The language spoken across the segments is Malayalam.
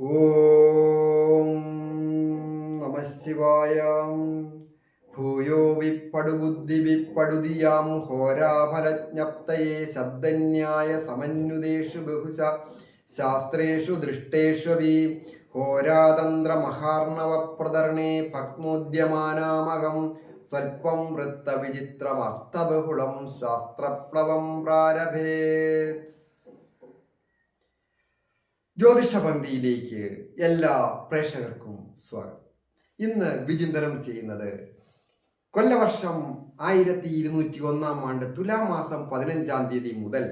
ഓം നമ ശിവായ. ഭൂയോ വിപ്പടുബുദ്ധി വിപ്പടുതിയാം. ഹോരാഫലജ്ഞപ്തയെ ശബ്ദന്യായ സമന്വിതേഷു ബഹുശ. ശാസ്ത്രേഷു ദൃഷ്ടേഷ്വപി ഹോരാതന്ത്രമഹാർണവപ്രതരണേ ഭക്നോദ്യമാനാമകം സ്വൽപ്പം വൃത്തവിചിത്രമർത്ഥബഹുളം ശാസ്ത്രപ്ലവം പ്രാരഭേത്. ജ്യോതിഷ പന്തിയിലേക്ക് എല്ലാ പ്രേക്ഷകർക്കും സ്വാഗതം. ഇന്ന് വിചിന്തനം ചെയ്യുന്നത് കൊല്ലവർഷം ആയിരത്തി ഇരുന്നൂറ്റി ഒന്നാം ആണ്ട് തുലാം മാസം പതിനഞ്ചാം തീയതി മുതൽ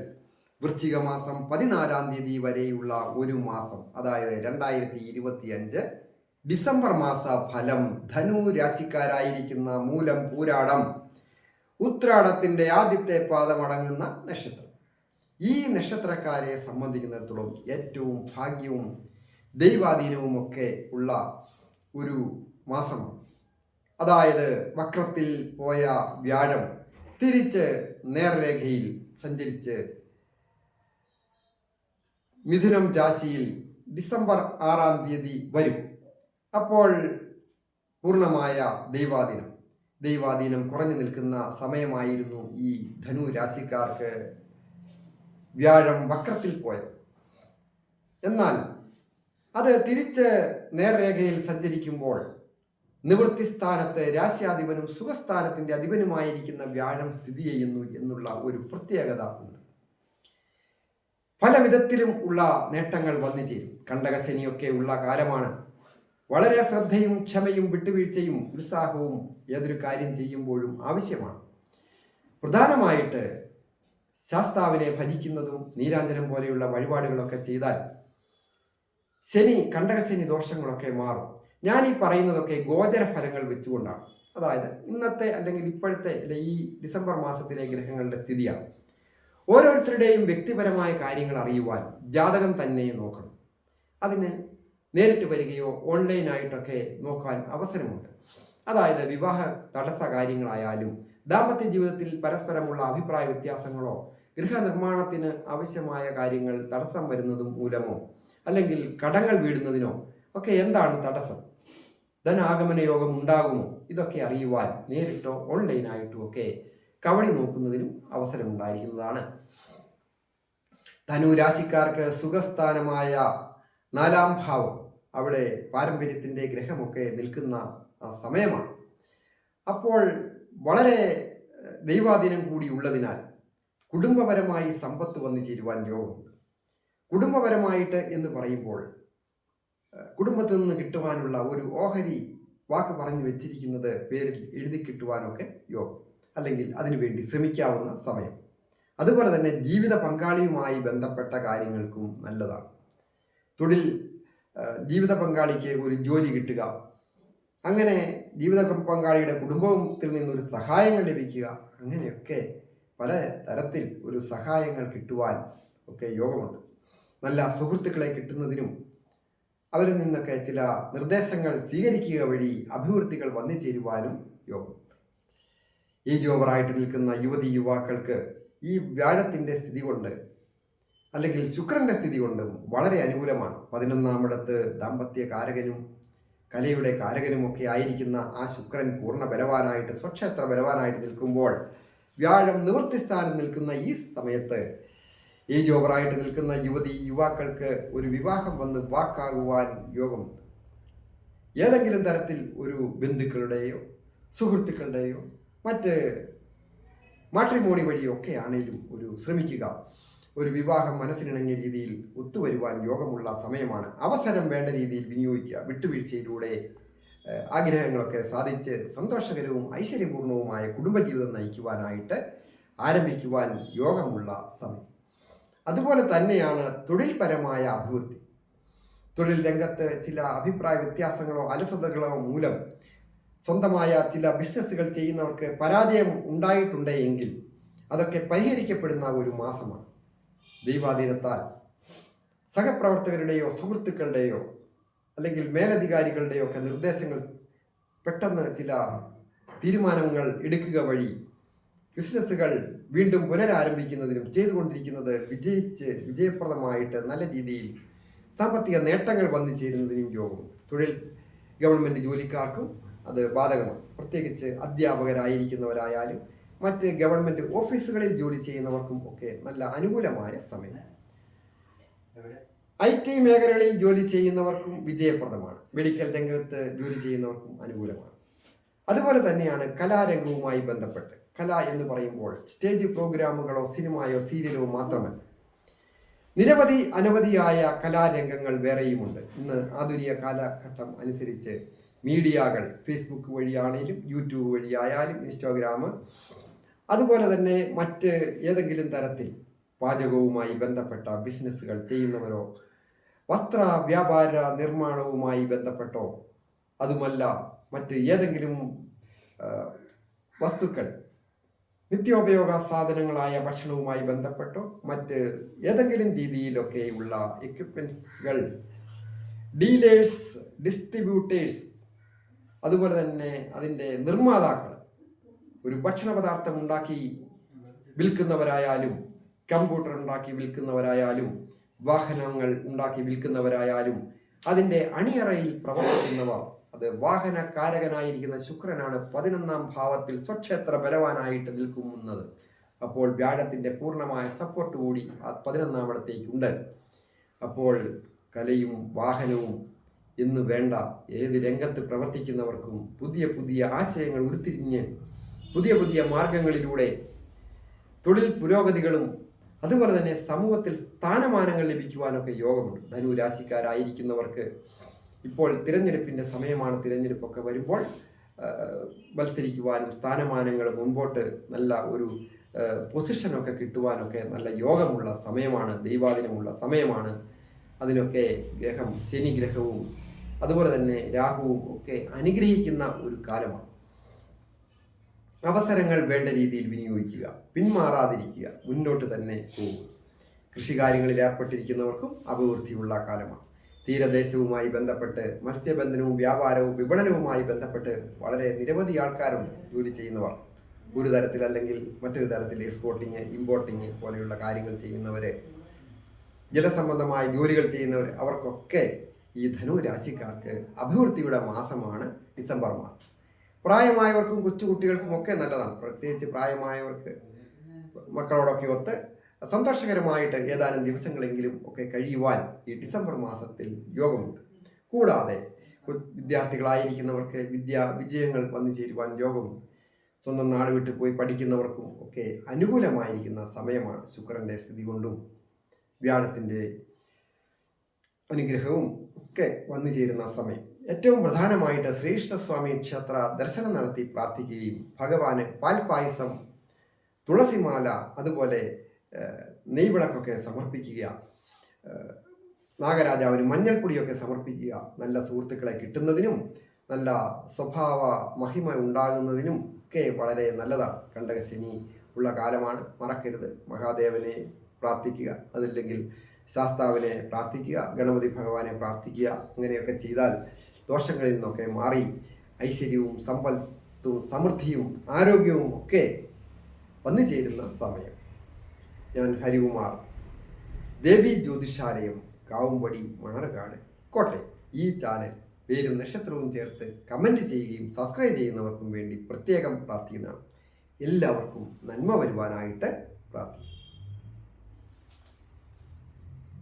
വൃശ്ചിക മാസം പതിനാലാം തീയതി വരെയുള്ള ഒരു മാസം അതായത് രണ്ടായിരത്തി ഇരുപത്തി അഞ്ച് ഡിസംബർ മാസ ഫലം ധനു രാശിക്കാരായിരിക്കുന്ന മൂലം പൂരാടം ഉത്രാടത്തിന്റെ ആദ്യത്തെ പാദമടങ്ങുന്ന നക്ഷത്രം. ഈ നക്ഷത്രക്കാരെ സംബന്ധിക്കുന്നിടത്തോളം ഏറ്റവും ഭാഗ്യവും ദൈവാധീനവും ഒക്കെ ഉള്ള ഒരു മാസം അതായത് വക്രത്തിൽ പോയ വ്യാഴം തിരിച്ച് നേർരേഖയിൽ സഞ്ചരിച്ച് മിഥുനം രാശിയിൽ ഡിസംബർ ആറാം തീയതി വരും. അപ്പോൾ പൂർണമായ ദൈവാധീനം. ദൈവാധീനം കുറഞ്ഞു നിൽക്കുന്ന സമയമായിരുന്നു ഈ ധനു രാശിക്കാർക്ക് വ്യാഴം വക്രത്തിൽ പോയത്. എന്നാൽ അത് തിരിച്ച് നേർരേഖയിൽ സഞ്ചരിക്കുമ്പോൾ നിവൃത്തി സ്ഥാനത്ത് രാശ്യാധിപനും സുഖസ്ഥാനത്തിന്റെ അധിപനുമായിരിക്കുന്ന വ്യാഴം സ്ഥിതി ചെയ്യുന്നു എന്നുള്ള ഒരു പ്രത്യേകത ഉണ്ട്. പല വിധത്തിലും ഉള്ള നേട്ടങ്ങൾ വന്നു ചേരും. കണ്ടകശനിയൊക്കെ ഉള്ള കാലമാണ്. വളരെ ശ്രദ്ധയും ക്ഷമയും വിട്ടുവീഴ്ചയും ഉത്സാഹവും ഏതൊരു കാര്യം ചെയ്യുമ്പോഴും ആവശ്യമാണ്. പ്രധാനമായിട്ട് ശാസ്താവിനെ ഭജിക്കുന്നതും നീരാഞ്ജനം പോലെയുള്ള വഴിപാടുകളൊക്കെ ചെയ്താൽ ശനി കണ്ടകശനി ദോഷങ്ങളൊക്കെ മാറും. ഞാൻ ഈ പറയുന്നതൊക്കെ ഗോചര ഫലങ്ങൾ വെച്ചുകൊണ്ടാണ്. അതായത് ഇന്നത്തെ അല്ലെങ്കിൽ ഇപ്പോഴത്തെ ഈ ഡിസംബർ മാസത്തിലെ ഗ്രഹങ്ങളുടെ സ്ഥിതിയാണ്. ഓരോരുത്തരുടെയും വ്യക്തിപരമായ കാര്യങ്ങൾ അറിയുവാൻ ജാതകം തന്നെ നോക്കണം. അതിന് നേരിട്ട് വരികയോ ഓൺലൈനായിട്ടൊക്കെ നോക്കാൻ അവസരമുണ്ട്. അതായത് വിവാഹ തടസ്സ കാര്യങ്ങളായാലും ദാമ്പത്യ ജീവിതത്തിൽ പരസ്പരമുള്ള അഭിപ്രായ വ്യത്യാസങ്ങളോ ഗൃഹനിർമ്മാണത്തിന് ആവശ്യമായ കാര്യങ്ങൾ തടസ്സം വരുന്നതും മൂലമോ അല്ലെങ്കിൽ കടങ്ങൾ വീടുന്നതിനോ ഒക്കെ എന്താണ് തടസ്സം? ധനാഗമന യോഗം ഉണ്ടാകുമോ? ഇതൊക്കെ അറിയുവാൻ നേരിട്ടോ ഓൺലൈനായിട്ടോ ഒക്കെ കവടി നോക്കുന്നതിനും അവസരമുണ്ടായിരിക്കുന്നതാണ്. ധനുരാശിക്കാർക്ക് സുഖസ്ഥാനമായ നാലാം ഭാവം അവിടെ പാരമ്പര്യത്തിന്റെ ഗ്രഹമൊക്കെ നിൽക്കുന്ന സമയമാണ്. അപ്പോൾ വളരെ ദൈവാധീനം കൂടി ഉള്ളതിനാൽ കുടുംബപരമായി സമ്പത്ത് വന്നു ചേരുവാൻ യോഗമുണ്ട് കുടുംബപരമായിട്ട് എന്ന് പറയുമ്പോൾ കുടുംബത്തിൽ നിന്ന് കിട്ടുവാനുള്ള ഒരു ഓഹരി വാക്ക് പറഞ്ഞു വെച്ചിരിക്കുന്നത് പേരിൽ എഴുതി കിട്ടുവാനൊക്കെ യോഗം അല്ലെങ്കിൽ അതിനുവേണ്ടി ശ്രമിക്കാവുന്ന സമയം. അതുപോലെ തന്നെ ജീവിത പങ്കാളിയുമായി ബന്ധപ്പെട്ട കാര്യങ്ങൾക്കും നല്ലതാണ്. തൊഴിൽ ജീവിത പങ്കാളിക്ക് ഒരു ജോലി കിട്ടുക അങ്ങനെ ജീവിത പങ്കാളിയുടെ കുടുംബത്തിൽ നിന്നൊരു സഹായങ്ങൾ ലഭിക്കുക അങ്ങനെയൊക്കെ പല തരത്തിൽ ഒരു സഹായങ്ങൾ കിട്ടുവാൻ ഒക്കെ യോഗമുണ്ട്. നല്ല സുഹൃത്തുക്കളെ കിട്ടുന്നതിനും അവരിൽ നിന്നൊക്കെ ചില നിർദ്ദേശങ്ങൾ സ്വീകരിക്കുക വഴി അഭിവൃദ്ധികൾ വന്നു ചേരുവാനും യോഗമുണ്ട് ഈ ജോബറായിട്ട് നിൽക്കുന്ന യുവതി യുവാക്കൾക്ക് ഈ വ്യാഴത്തിന്റെ സ്ഥിതി കൊണ്ട് അല്ലെങ്കിൽ ശുക്രന്റെ സ്ഥിതി കൊണ്ടും വളരെ അനുകൂലമാണ്. പതിനൊന്നാമിടത്ത് ദാമ്പത്യ കാരകനും കലയുടെ കാരകനുമൊക്കെ ആയിരിക്കുന്ന ആ ശുക്രൻ പൂർണ ബലവാനായിട്ട് സ്വക്ഷേത്ര ബലവാനായിട്ട് നിൽക്കുമ്പോൾ വ്യാഴം നിവൃത്തിസ്ഥാനം നിൽക്കുന്ന ഈ സമയത്ത് ഈ ജോബറായിട്ട് നിൽക്കുന്ന യുവതി യുവാക്കൾക്ക് ഒരു വിവാഹം വന്ന് വാക്കാകുവാൻ യോഗമുണ്ട്. ഏതെങ്കിലും തരത്തിൽ ഒരു ബന്ധുക്കളുടെയോ സുഹൃത്തുക്കളുടെയോ മറ്റ് മാട്രിമോണി വഴിയോ ഒക്കെ ആണെങ്കിലും ഒരു ശ്രമിക്കുക. ഒരു വിവാഹം മനസ്സിനിണങ്ങിയ രീതിയിൽ ഒത്തുവരുവാൻ യോഗമുള്ള സമയമാണ്. അവസരം വേണ്ട രീതിയിൽ വിനിയോഗിക്കുക. വിട്ടുവീഴ്ചയിലൂടെ ആഗ്രഹങ്ങളൊക്കെ സാധിച്ച് സന്തോഷകരവും ഐശ്വര്യപൂർണവുമായ കുടുംബജീവിതം നയിക്കുവാനായിട്ട് ആരംഭിക്കുവാൻ യോഗമുള്ള സമയം. അതുപോലെ തന്നെയാണ് തൊഴിൽപരമായ അഭിവൃദ്ധി. തൊഴിൽ രംഗത്ത് ചില അഭിപ്രായ വ്യത്യാസങ്ങളോ അലസതകളോ മൂലം സ്വന്തമായ ചില ബിസിനസ്സുകൾ ചെയ്യുന്നവർക്ക് പരാജയം ഉണ്ടായിട്ടുണ്ടെങ്കിൽ അതൊക്കെ പരിഹരിക്കപ്പെടുന്ന ഒരു മാസമാണ് ദൈവാധീനത്താൽ. സഹപ്രവർത്തകരുടെയോ സുഹൃത്തുക്കളുടെയോ അല്ലെങ്കിൽ മേലധികാരികളുടെയൊക്കെ നിർദ്ദേശങ്ങൾ പെട്ടെന്ന് ചില തീരുമാനങ്ങൾ എടുക്കുക വഴി ബിസിനസ്സുകൾ വീണ്ടും പുനരാരംഭിക്കുന്നതിനും ചെയ്തുകൊണ്ടിരിക്കുന്നത് വിജയിച്ച് വിജയപ്രദമായിട്ട് നല്ല രീതിയിൽ സാമ്പത്തിക നേട്ടങ്ങൾ വന്നു ചേരുന്നതിനും യോഗം. തൊഴിൽ ഗവൺമെന്റ് ജോലിക്കാർക്കും അത് ബാധകമാണ്. പ്രത്യേകിച്ച് അധ്യാപകരായിരിക്കുന്നവരായാലും മറ്റ് ഗവൺമെന്റ് ഓഫീസുകളിൽ ജോലി ചെയ്യുന്നവർക്കും ഒക്കെ നല്ല അനുകൂലമായ സമയം. ഐ ടി മേഖലകളിൽ ജോലി ചെയ്യുന്നവർക്കും വിജയപ്രദമാണ്. മെഡിക്കൽ രംഗത്ത് ജോലി ചെയ്യുന്നവർക്കും അനുകൂലമാണ്. അതുപോലെ തന്നെയാണ് കലാരംഗവുമായി ബന്ധപ്പെട്ട്. കല എന്ന് പറയുമ്പോൾ സ്റ്റേജ് പ്രോഗ്രാമുകളോ സിനിമയോ സീരിയലോ മാത്രമല്ല. നിരവധി അനവധിയായ കലാരംഗങ്ങൾ വേറെയുമുണ്ട്. ഇന്ന് ആധുനിക കാലഘട്ടം അനുസരിച്ച് മീഡിയകൾ ഫേസ്ബുക്ക് വഴിയാണെങ്കിലും യൂട്യൂബ് വഴിയായാലും ഇൻസ്റ്റാഗ്രാം അതുപോലെ തന്നെ മറ്റ് ഏതെങ്കിലും തരത്തിൽ പാചകവുമായി ബന്ധപ്പെട്ട ബിസിനസ്സുകൾ ചെയ്യുന്നവരോ വസ്ത്ര വ്യാപാര നിർമ്മാണവുമായി ബന്ധപ്പെട്ടോ? അതുമല്ല മറ്റ് ഏതെങ്കിലും വസ്തുക്കൾ നിത്യോപയോഗ സാധനങ്ങളായ ഭക്ഷണവുമായി ബന്ധപ്പെട്ടോ? മറ്റ് ഏതെങ്കിലും രീതിയിലൊക്കെയുള്ള എക്യുപ്മെൻസുകൾ ഡീലേഴ്സ് ഡിസ്ട്രിബ്യൂട്ടേഴ്സ് അതുപോലെ തന്നെ അതിന്റെ നിർമ്മാതാക്കൾ ഒരു ഭക്ഷണ പദാർത്ഥം ഉണ്ടാക്കി വിൽക്കുന്നവരായാലും കമ്പ്യൂട്ടർ ഉണ്ടാക്കി വിൽക്കുന്നവരായാലും വാഹനങ്ങൾ ഉണ്ടാക്കി വിൽക്കുന്നവരായാലും അതിന്റെ അണിയറയിൽ പ്രവർത്തിക്കുന്നവർ അത് വാഹനകാരകനായിരിക്കുന്ന ശുക്രനാണ് പതിനൊന്നാം ഭാവത്തിൽ സ്വക്ഷേത്ര ബലവാനായിട്ട് നിൽക്കുന്നത്. അപ്പോൾ വ്യാഴത്തിന്റെ പൂർണമായ സപ്പോർട്ട് കൂടി ആ പതിനൊന്നാമിടത്തേക്കുണ്ട് അപ്പോൾ കലയും വാഹനവും എന്ന് വേണ്ട ഏത് രംഗത്ത് പ്രവർത്തിക്കുന്നവർക്കും പുതിയ പുതിയ ആശയങ്ങൾ ഉരുത്തിരിഞ്ഞ് പുതിയ പുതിയ മാർഗങ്ങളിലൂടെ തൊഴിൽ പുരോഗതികളും അതുപോലെ തന്നെ സമൂഹത്തിൽ സ്ഥാനമാനങ്ങൾ ലഭിക്കുവാനൊക്കെ യോഗമുണ്ട്. ധനു രാശിക്കാരായിരിക്കുന്നവർക്ക് ഇപ്പോൾ തിരഞ്ഞെടുപ്പിന്റെ സമയമാണ്. തിരഞ്ഞെടുപ്പൊക്കെ വരുമ്പോൾ മത്സരിക്കുവാനും സ്ഥാനമാനങ്ങൾ മുൻപോട്ട് നല്ല ഒരു പൊസിഷനൊക്കെ കിട്ടുവാനൊക്കെ നല്ല യോഗമുള്ള സമയമാണ്. ദൈവാദിനമുള്ള സമയമാണ്. അതിനൊക്കെ ഗ്രഹം ശനി ഗ്രഹവും അതുപോലെ തന്നെ രാഹുവും ഒക്കെ അനുഗ്രഹിക്കുന്ന ഒരു കാലമാണ്. അവസരങ്ങൾ വേണ്ട രീതിയിൽ വിനിയോഗിക്കുക. പിന്മാറാതിരിക്കുക. മുന്നോട്ട് തന്നെ പോകുക കൃഷികാര്യങ്ങളിൽ ഏർപ്പെട്ടിരിക്കുന്നവർക്കും അഭിവൃദ്ധിയുള്ള കാലമാണ്. തീരദേശവുമായി ബന്ധപ്പെട്ട് മത്സ്യബന്ധനവും വ്യാപാരവും വിപണനവുമായി ബന്ധപ്പെട്ട് വളരെ നിരവധി ആൾക്കാരുണ്ട് ജോലി ചെയ്യുന്നവർ ഒരു തരത്തിൽ അല്ലെങ്കിൽ മറ്റൊരു തരത്തിൽ എക്സ്പോർട്ടിങ് ഇമ്പോർട്ടിങ് പോലെയുള്ള കാര്യങ്ങൾ ചെയ്യുന്നവർ ജലസംബന്ധമായ ജോലികൾ ചെയ്യുന്നവർ അവർക്കൊക്കെ ഈ ധനു രാശിക്കാർക്ക് അഭിവൃദ്ധിയുടെ മാസമാണ് ഡിസംബർ മാസം. പ്രായമായവർക്കും കൊച്ചുകുട്ടികൾക്കും ഒക്കെ നല്ലതാണ്. പ്രത്യേകിച്ച് പ്രായമായവർക്ക് മക്കളോടൊക്കെ ഒത്ത് സന്തോഷകരമായിട്ട് ഏതാനും ദിവസങ്ങളെങ്കിലും ഒക്കെ കഴിയുവാൻ ഈ ഡിസംബർ മാസത്തിൽ യോഗമുണ്ട്. കൂടാതെ വിദ്യാർത്ഥികളായിരിക്കുന്നവർക്ക് വിദ്യാ വിജയങ്ങൾ വന്നു ചേരുവാൻ യോഗമുണ്ട് സ്വന്തം നാട് വിട്ട് പോയി പഠിക്കുന്നവർക്കും ഒക്കെ അനുകൂലമായിരിക്കുന്ന സമയമാണ് ശുക്രന്റെ സ്ഥിതി കൊണ്ടും വ്യാഴത്തിന്റെ അനുഗ്രഹവും ഒക്കെ വന്നു ചേരുന്ന സമയം. ഏറ്റവും പ്രധാനമായിട്ട് ശ്രീകൃഷ്ണസ്വാമി ക്ഷേത്ര ദർശനം നടത്തി പ്രാർത്ഥിക്കുകയും ഭഗവാന് പാൽപായസം തുളസിമാല അതുപോലെ നെയ്വിളക്കൊക്കെ സമർപ്പിക്കുക നാഗരാജാവിന് മഞ്ഞൾപ്പൊടിയൊക്കെ സമർപ്പിക്കുക നല്ല സുഹൃത്തുക്കളെ കിട്ടുന്നതിനും നല്ല സ്വഭാവ മഹിമ ഉണ്ടാകുന്നതിനും ഒക്കെ വളരെ നല്ലതാണ്. കണ്ടകശനി ഉള്ള കാലമാണ്. മറക്കരുത്. മഹാദേവനെ പ്രാർത്ഥിക്കുക. അതില്ലെങ്കിൽ ശാസ്താവിനെ പ്രാർത്ഥിക്കുക. ഗണപതി ഭഗവാനെ പ്രാർത്ഥിക്കുക. അങ്ങനെയൊക്കെ ചെയ്താൽ ദോഷങ്ങളിൽ നിന്നൊക്കെ മാറി ഐശ്വര്യവും സമ്പത്തും സമൃദ്ധിയും ആരോഗ്യവും ഒക്കെ വന്നു ചേരുന്ന സമയം. ഞാൻ ഹരികുമാർ. ദേവി ജ്യോതിഷാലയം കാവുംപടി മണർകാട് കോട്ടയം. ഈ ചാനൽ പേരും നക്ഷത്രവും ചേർത്ത് കമന്റ് ചെയ്യുകയും സബ്സ്ക്രൈബ് ചെയ്യുന്നവർക്കും വേണ്ടി പ്രത്യേകം പ്രാർത്ഥിക്കുന്നതാണ്. എല്ലാവർക്കും നന്മ വരുവാനായിട്ട് പ്രാർത്ഥിക്കുന്നു.